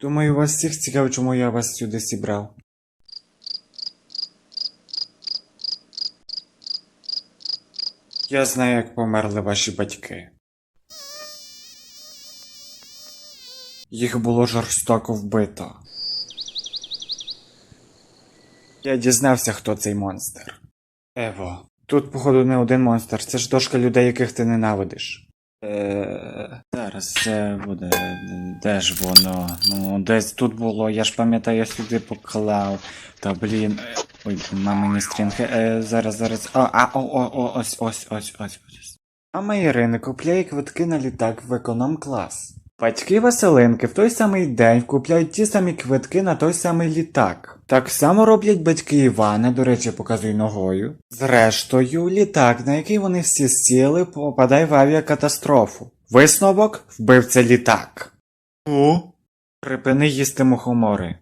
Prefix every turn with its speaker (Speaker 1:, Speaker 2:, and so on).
Speaker 1: Думаю, вас всіх цікаво, чому я вас сюди зібрав. Я знаю, як померли ваші батьки. Їх було жорстоко вбито. Я дізнався, хто цей монстр. Ево, тут, походу, не один монстр, це ж дошка людей, яких ти ненавидиш. Е, зараз це буде. Де ж воно? Ну, десь тут було, я ж пам'ятаю, я сюди поклав. Та блін. Ой, на мені стрінки. Е, зараз, зараз. О, а, о, о, о, ось, ось, ось, ось, ось. Мама Ірини купляє квитки на літак в економ-клас. Батьки Василинки в той самий день купляють ті самі квитки на той самий літак. Так само роблять батьки Івана, до речі, показуй ногою. Зрештою, літак, на який вони всі сіли, попадає в авіакатастрофу. Висновок вбив це літак. У. Припини їсти мухомори.